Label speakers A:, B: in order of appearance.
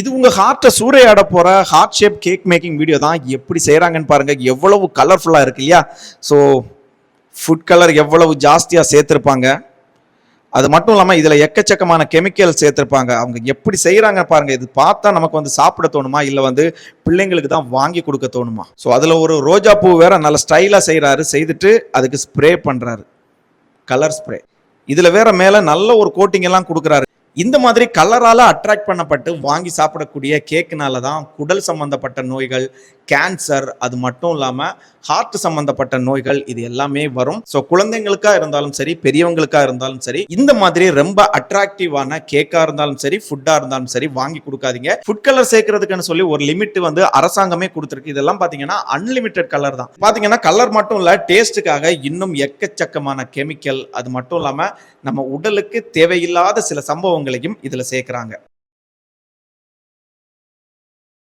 A: இது உங்கள் ஹார்ட்டை சூறையாட போகிற heart shape cake making video தான். எப்படி செய்கிறாங்கன்னு பாருங்கள் எவ்வளவு கலர்ஃபுல்லாக இருக்கு இல்லையா? ஸோ ஃபுட் கலர் எவ்வளவு ஜாஸ்தியாக சேர்த்துருப்பாங்க. அது மட்டும் இல்லாமல் இதில் எக்கச்சக்கமான கெமிக்கல் சேர்த்துருப்பாங்க. அவங்க எப்படி செய்கிறாங்க பாருங்கள் இது பார்த்தா நமக்கு வந்து சாப்பிட தோணுமா? இல்லை வந்து பிள்ளைங்களுக்கு தான் வாங்கி கொடுக்க தோணுமா? ஸோ அதில் ஒரு ரோஜா பூ வேற நல்ல ஸ்டைலாக செய்கிறாரு செய்துட்டு அதுக்கு ஸ்ப்ரே பண்ணுறாரு கலர் ஸ்ப்ரே இதில் வேற மேலே நல்ல ஒரு கோட்டிங் எல்லாம் கொடுக்குறாரு. இந்த மாதிரி கலரால அட்ராக்ட் பண்ணப்பட்டு வாங்கி சாப்பிடக்கூடிய கேக்குனால தான் குடல் சம்பந்தப்பட்ட நோய்கள் கேன்சர் அது மட்டும் இல்லாமல் ஹார்ட் சம்பந்தப்பட்ட நோய்கள் இது எல்லாமே வரும். ஸோ குழந்தைங்களுக்கா இருந்தாலும் சரி பெரியவங்களுக்கா இருந்தாலும் சரி இந்த மாதிரி ரொம்ப அட்ராக்டிவான கேக்கா இருந்தாலும் சரி ஃபுட்டா இருந்தாலும் சரி வாங்கி கொடுக்காதீங்க. ஃபுட் கலர் சேர்க்கறதுக்குன்னு சொல்லி ஒரு லிமிட் வந்து அரசாங்கமே கொடுத்துருக்கு. இதெல்லாம் பாத்தீங்கன்னா அன்லிமிட்டெட் கலர் தான். பாத்தீங்கன்னா கலர் மட்டும் இல்ல டேஸ்ட்டுக்காக இன்னும் எக்கச்சக்கமான கெமிக்கல் அது மட்டும் இல்லாம நம்ம உடலுக்கு தேவையில்லாத சில சம்பவங்களையும் இதுல சேர்க்குறாங்க.